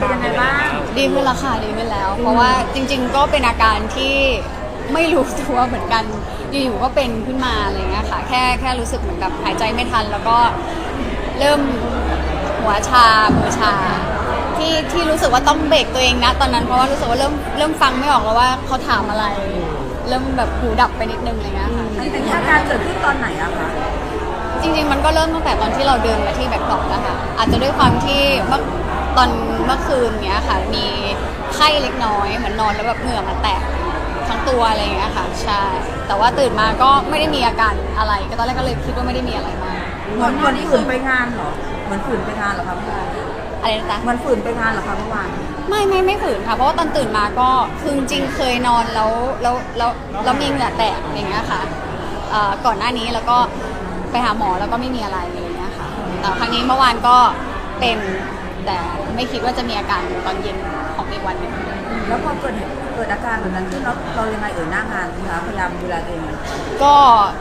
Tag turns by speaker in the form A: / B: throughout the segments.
A: เป็นยังไงบ้าง
B: ดีขึ้นแล้วค่ะดีขึ้นแล้ว เพราะว่าจริง ๆ ก็เป็นอาการที่ไม่รู้ตัวเหมือนกันอยู่ๆก็เป็นขึ้นมาอะไรเงี้ยค่ะ แค่แค่รู้สึกเหมือนแบบหายใจไม่ทัน แล้วก็เริ่มหัวชามือชา ที่ที่รู้สึกว่าต้องเบรกตัวเองนะตอนนั้นเพราะว่ารู้สึกว่าเริ่มเริ่มฟังไม่ออกแล้วว่าเขาถามอะไร เริ่มแบบหูดับไปนิดนึงอะไรเงี้ยค่ะ
A: อันนี้อาการเกิดขึ้นตอนไหนอะคะ
B: จริง ๆ มันก็เริ่มตั้งแต่ตอนที่เราเดินมาที่แบ็คดรอปแล้วค่ะอาจจะด้วยความที่เมื่อ ตอนเมื่อคืนเนี้ยค่ะ มีไข้เล็กน้อยเหมือนนอนแล้วแบบเหงื่อมันแตกทั้งตัวอะไรอย่างเงี้ยค่ะ ใช่ แต่ว่าตื่นมาก็ไม่ได้มีอาการอะไร ก็ตอนแรกก็เลยคิดว่าไม่ได้มีอะไรมาก
A: เหมือนเหมือนฝืนไปงานเหรอเหมือนฝืนไปงานเหรอคะเมื่อวาน
B: อะไรนะจ๊ะ
A: เหมือนฝืนไปงานเหรอคะเมื่อวาน
B: ไม่ไม่ไม่ฝืนค่ะ เพราะว่าตอนตื่นมาก็คือจริงๆเคยนอนแล้วแล้วแล้วแล้วมีเหงื่อแตกอย่างเงี้ยค่ะเอ่อก่อนหน้านี้แล้วก็ไปหาหมอแล้วก็ไม่มีอะไรอะไรเงี้ยค่ะแต่ครั้งนี้เมื่อวานก็เป็น แต่ไม่คิดว่าจะมีอาการตอนเย็นของอีกวันหนึง
A: แล้วพอเกิดเหตุเกิดอาการแบบนั้นขึ้นแล้วเรายังไงเอ่ยหน้างานนะคะพยายามดูแลตัวเอง
B: ก็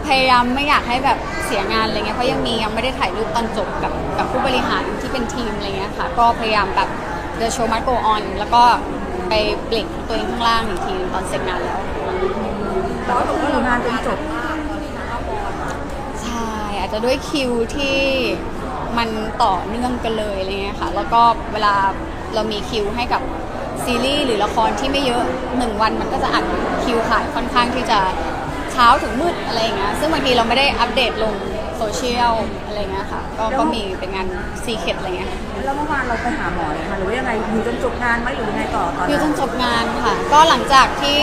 B: พยายามไม่อยากให้แบบเสียงานอะไรเงี้ยเพราะยังมียังไม่ได้ถ่ายรูปตอนจบกับกับผู้บริหารที่เป็นทีมอะไรเงี้ยค่ะ ก็พยายามแบบ the show must go on แล้วก็ไปเบรกตัวเองข้างล่างอีกทีตอนเสร็จงานแล้ว
A: แต่ว่าต้องอยู่งานจนจบ
B: ใช่อาจจะด้วยคิวที่ มันต่อเนื่องกันเลยอะไรเงี้ยค่ะ แล้วก็เวลาเรามีคิวให้กับซีรีส์หรือละครที่ไม่เยอะหนึ่งวันมันก็จะอัดคิวถ่ายค่อนข้างที่จะเช้าถึงมืดอะไรอย่างเงี้ยซึ่งบางทีเราไม่ได้อัปเดตลงโซเชียลอะไรเงี้ยค่ะก็ก็มีเป็นงานซีเคดอะไรเงี้ยค่ะ
A: แล้วเมื่อวานเราไปหาหมอเลยค่ะหรือว่ายังไงอยู่จนจบงานไหมหรือยังไงต่อตอน
B: อยู่จ
A: นั้น
B: นจบงานค่ะ ก็หลังจากที่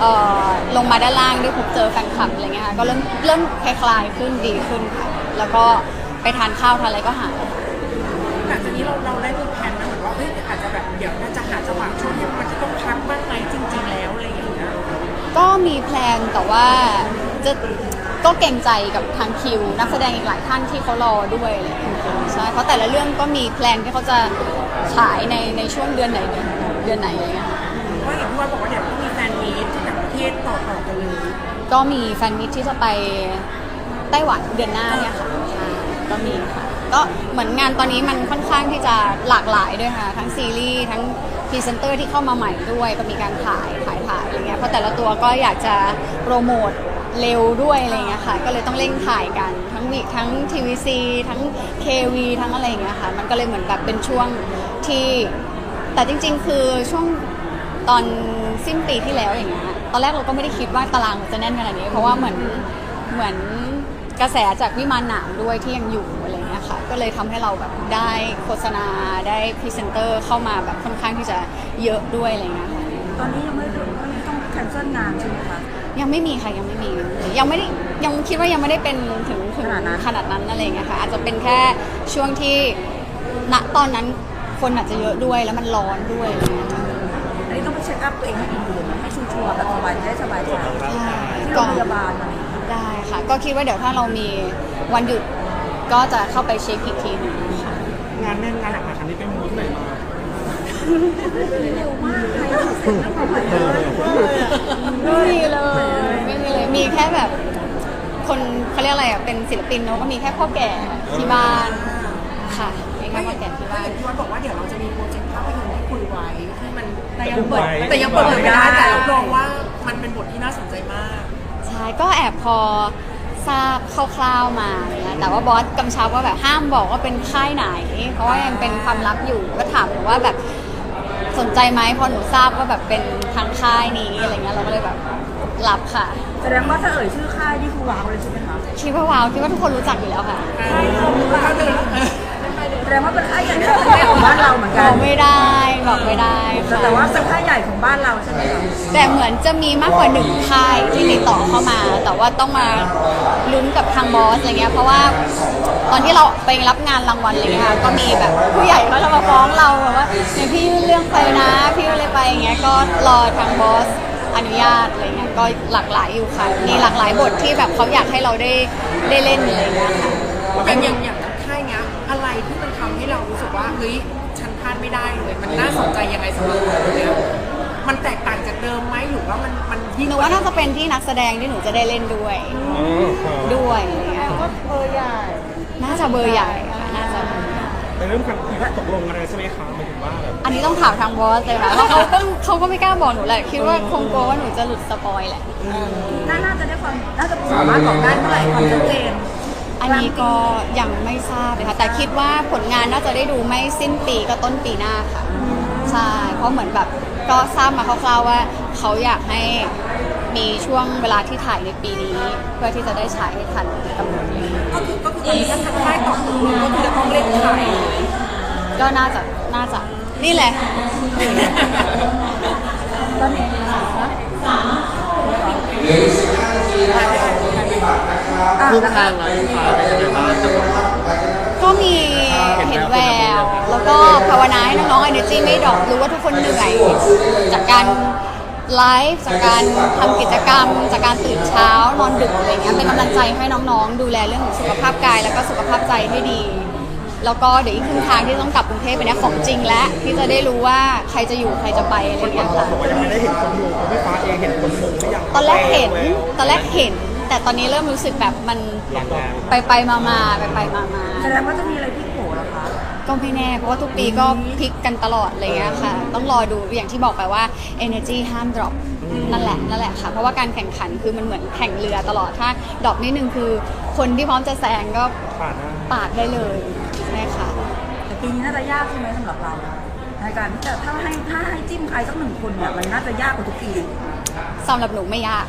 B: เอ่อลงมาด้านล่างได้พบเจอแฟนคลับอะไรเงี้ยค่ะก็เริ่มเริ่มคลายๆขึ้นดีขึ้นค่ะแล้วก็ ไปทานข้าวทานอะไรก็หาย
C: หลังจากนี้เราเราได้มีแผนนะเหมือนว่าเฮ้ยอาจจะแบบเดี๋ยวน่าจะหาจังหวะช่วงที่มันจะต้องพักบ้างไหมจริง ๆ แล้วอะไรอย่างเงี้ย
B: ก็มีแพลนแต่ว่าจะก็เกรงใจกับทางคิว นักแสดงอีกหลายท่านที่เขารอด้วยอะไรอย่างเงี้ยใช่เพราะแต่ละเรื่องก็มีแพลนที่เขาจะฉายในในช่วงเดือนไหนเดือนไหนอะไรเงี้ยค่ะ
C: ว่าอย่างที่ว่าบอกว่าเดี๋ยวต้องมีแฟนมีตที่ต่างประเทศต่อต่อๆกันเลย
B: ก็มีแฟนมิตที่จะไปไต้หวันเดือนหน้าเนี่ยค่ะใช่ ก็มีค่ะก็เหมือนงานตอนนี้มันค่อนข้างที่จะหลากหลายด้วยค่ะ ทั้งซีรีส์ทั้งพรีเซนเตอร์ที่เข้ามาใหม่ด้วยก็มีการถ่ายถ่ายถ่ายอะไรเงี้ยเพราะแต่ละตัวก็อยากจะโปรโมทเร็วด้วยอะไรเงี้ยค่ะ ก็เลยต้องเร่งถ่ายกันทั้งวิทั้งทีวีซีทั้งเควีทั้งอะไรเงี้ยค่ะ มันก็เลยเหมือนแบบเป็นช่วงที่แต่จริง ๆ คือช่วงตอนสิ้นปีที่แล้วอย่างเงี้ยตอนแรกเราก็ไม่ได้คิดว่าตารางมันจะแน่นขนาดนี้ เพราะว่าเหมือนเหมือน กระแสจากวิมานหนามด้วยที่ยังอยู่อะไรเงี้ยค่ะ ก็เลยทำให้เราแบบได้โฆษณาได้พรีเซนเตอร์เข้ามาแบบค่อนข้างที่จะเยอะด้วยอะไรเงี้ยค่ะ
A: ตอนนี้ยังไม่ไม่ต้องแคนเซิลงานใช่ไหมคะ
B: ยังไม่มีค่ะยังไม่มียังไม่ได้ยังคิดว่ายังไม่ได้เป็นถึงถึง
A: ขนาดนั้น
B: ขนาดนั้นอะไรเงี้ยค่ะอาจจะเป็นแค่ช่วงที่ณตอนนั้นคนอาจจะเยอะด้วยแล้วมันร้อนด้วยอะไรเงี้ยค่ะ
A: อันนี้ต้องไปเช็คอัพตัวเองให้ดีเลยนะให้ชัวร์ๆแบบสบายใจสบายใจที่โร
B: ก็
A: งพยาบาลอะไร อย่างเงี้ย
B: ได้ค่ะ ก็คิดว่าเดี๋ยวถ้าเรามีวันหยุดก็จะเข้าไปเช็คอีกทีหนึงค่ะ
C: งานแน่นงานหนักๆครั้งนี้ไปมูที่ไหนมา
A: เร็วมากใครจะเสร็จแล้วเขาไปเลย
B: ไม่มีเลย ไม่มีเลย มีแค่แบบคนเขาเรียกอะไรอะ เป็นศิลปินเนอะก็มีแค่พ่อแก่ที่บ้านค่ะมีแค่พ่อแก่ที่
C: ก็
B: บ้า
C: อนย่างที่ว่าบอกว่าเดี๋ยวเราจะมีโปรเจกต์ภาพยนตร์ที่คุยไว้ที่มัน
A: แต่ยังเปิด
C: แต่ยังเปิดเผยไม่ได้แต่รับรองว่ามันเป็นบทที่น่าสนใจมาก
B: ใช่ก็แอบพอทราบคร่าวๆมานะแต่ว่าบอสกำชับว่าแบบห้ามบอกว่าเป็นค่ายไหน เพราะว่ายังเป็นความลับอยู่ก็ถามหนูว่าแบบสนใจไหมพอหนูทราบว่าแบบเป็นทางค่ายนี้อะไรเงี้ยเราก็เลยแบบรับค่ะ
A: แสดงว่าถ้าเอ่ยชื่อค่ายนี่คือว้าวเลยใช่ไหมคะ
B: คิดว่าว้าวคิดว่าทุกคนรู้จักอยู่แล้วค่ะ
A: แสดงว่าเป็นค่ายใหญ่ของบ้านเราเหมือน
B: บ
A: กั
B: อนกไม่ได้บอกไม่ได้ค่ะ
A: แต่ว่าเป็นค่ายใหญ่ของบ้านเราใช่ไหมคะ
B: แต่เหมือนจะมีมากกว่าหนึ่งค่ายที่ติดต่อเข้ามา แต่ว่าต้องมาลุ้นกับทางบอสอะไรเงี้ยเพราะว่าตอนที่เราไปรับงานรางวัลอะไรเงี้ยค่ะก็มีแบบผู้ใหญ่เขาจะมาฟ้องเราแบบว่าเนี่ยพี่ยื่นเรื่องไปนะพี่ยื่นอะไรไปอย่างเงี้ยก็รอทางบอสอนุญาตอะไรเงี้ยก็หลากหลายอยู่ค่ะมีหลากหลายบทที่แบบเขาอยากให้เราได้ได้เล่นอะไรเงี้ยค่ะ
C: เป็นอย่างอย่างกับค่ายเนี้ย อะไรที่มันทำให้เรารู้สึกว่าเฮ้ยฉันพลาดไม่ได้เลย มันน่าสนใจยังไงสำหรับเราเนี้ยมันแตกต่างจากเดิมไหมหรือว่ามันมันยิ่ง
B: หนูว่าน่าจะเป็นที่นักแสดงที่หนูจะได้เล่นด้วยด้วยอะไรเงี้ย
A: ก็เบอร์ใหญ่
B: น่าจะเบอร์ใหญ่ค่ะน่าจะเบอร์ใหญ่
D: ในเรื่องการตกลงกันอะไรใช่ไหมคะหมายถึงว่าแบบ
B: อันนี้ต้องถามทางบอสเลยค่ะเพราะเขาก็เขาก็ไม่กล้าบอกหนูแหละ คิดว่าคงกลัวว่าหนูจะหลุดสปอยแหละ
A: น่าน่าจะได้ความน่าจะสามารถบอกได้เมื่อไหร่ความชัดเจน
B: อันนี้ก็ยังไม่ทราบเลยค่ะ แต่คิดว่าผลงานน่าจะได้ดูไม่สิ้นปีก็ต้นปีหน้าค่ะ ใช่ เพราะเหมือนแบบก็ทราบมาคร่าวๆว่า เขาอยากให้มีช่วงเวลาที่ถ่ายในปีนี้ เพื่อที่จะได้ฉายให้ทันกำหนดนี้
C: ก็คือก็คือตอนนี้ถ้าทางค่ายตอบตกลงก็คือจะต้องเล่นขายเลย
B: ก็น่าจะน่าจะนี่แหละ
A: ตอนนี้
D: คือทางเราฟ้าเป็นยังไงบ้างจะ
B: ก็มีเห็นแวว แล้วก็ภาวนาให้น้องๆ energy ไม่ดรอปรู้ว่าทุกคนเหนื่อย จากการไลฟ์จากการทำกิจกรรม จากการตื่นเช้านอนดึกอะไรเงี้ยเป็นกำลังใจให้น้องๆ ดูแลเรื่องของสุขภาพกาย แล้วก็สุขภาพใจให้ดี แล้วก็เดี๋ยวอีกครึ่งทางที่ต้องกลับกรุงเทพไปเนี่ยของจริงแล้วที่จะได้รู้ว่าใครจะอยู่ใครจะไปอะไรเงี้ยค่ะ
D: บอกว่ายังไม่ได้เห็นคนดูเพราะพี่ฟ้าเองเห็นคนมงหรือยัง
B: ตอนแรกเห็นตอนแรกเห็น แต่ตอนนี้เริ่มรู้สึกแบบมัน
D: หลัง
B: ไปไปมามาไปไปมามา
A: แสดงว่าจะมีอะไรที่โผล่เหรอคะ
B: ก็ไม่แน่ เพราะว่าทุกปีก็พลิกกันตลอดอะไรเงี้ยค่ะ ต้องรอดูอย่างที่บอกไปว่า energy ห้าม drop นั่นแหละนั่นแหละค่ะ เพราะว่าการแข่งขันคือมันเหมือนแข่งเรือตลอดถ้า drop นิดนึงคือ คนที่พร้อมจะแซงก็
D: ผ่านหน้า
B: ปาดได้เลยใช่ค่ะ
A: แต่ปีนี้น่าจะยากใช่ไหมสำหรับเราในการที่จะถ้าให้ถ้าให้จิ้มใครสักหนึ่งคนเนี่ยมันน่าจะยากกว่าทุกปี
B: สำหรับหนูไม่ยาก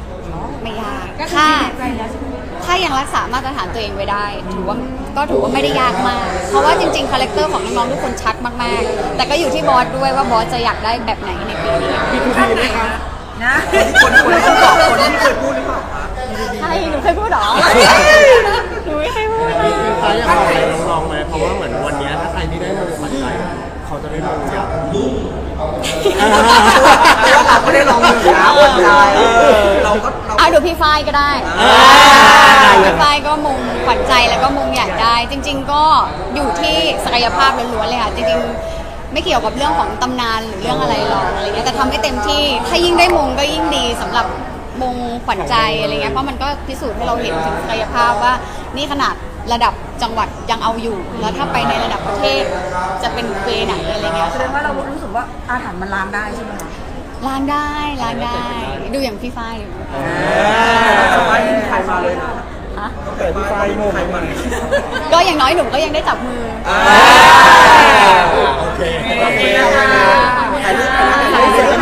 B: ไม่ยาก
A: ก็คือ
B: ถ้า
A: มีในใจแล้วใช่ไหม
B: ถ้ายังรักษามาตรฐานตัวเองไว้ได้ ถือว่าก็ถือว่าไม่ได้ยากมาก เพราะว่าจริงๆคาแรคเตอร์ของน้องๆทุกคนชัดมากๆ แต่ก็อยู่ที่บอสด้วยว่าบอสจะอยากได้แบบไหนในปีนี้
D: พี่คุณดีไหมคะ
A: นะ
D: คนคนที่ตอบคนที่เคยพูดหรือเปล่าคะ
B: ใช่หนูเคยพูดเหรอหนูไม่เคยพูด
D: พี่ฟ้าอยากบอกอะไรน้องๆไหมเพราะว่าเหมือนวันนี้ถ้าใครที่ได้มงขวัญใจเขาจะได้มงอยาก
E: เราก็ได้ลองหนึ่งนะคนใจเราก็เรา
B: เอาดูพี่ ฝ้ายก็ได้พี่ฝ้ายก็มงขวัญใจแล้วก็มงอยากได้ จริง ๆ ก็อยู่ที่ศักยภาพล้วนๆเลยค่ะจริงๆ ไม่เกี่ยวกับเรื่องของตำนานหรือเรื่องอะไรหรอกอะไรเงี้ยแต่ทำให้เต็มที่ถ้ายิ่งได้มงก็ยิ่งดีสำหรับมงขวัญใจอะไรเงี้ยเพราะมันก็พิสูจน์ให้เราเห็นถึงศักยภาพว่า นี่ขนาดระดับจังหวัดยังเอาอยู่ แล้วถ้าไปในระดับประเทศจะเป็นเวไหนอะไรเงี้ย
A: แสดงว่าเรารู้สึกว่าอาถรรพ์มันล้างได้ใช่ไหมคะ
B: ล้างได้ล้างได้ ดูอย่างพี่ฝ้ายดิ
E: แต่ว่าไม่มีใครมาเลยนะ
B: ฮะ
D: แต่พี่ฟ้ามงใครมา
B: ก็อย่างน้อยหนูก็ยังได้จับมือ
E: โอเค
B: โอเค
E: ถ่ายรูปถ่ายรูป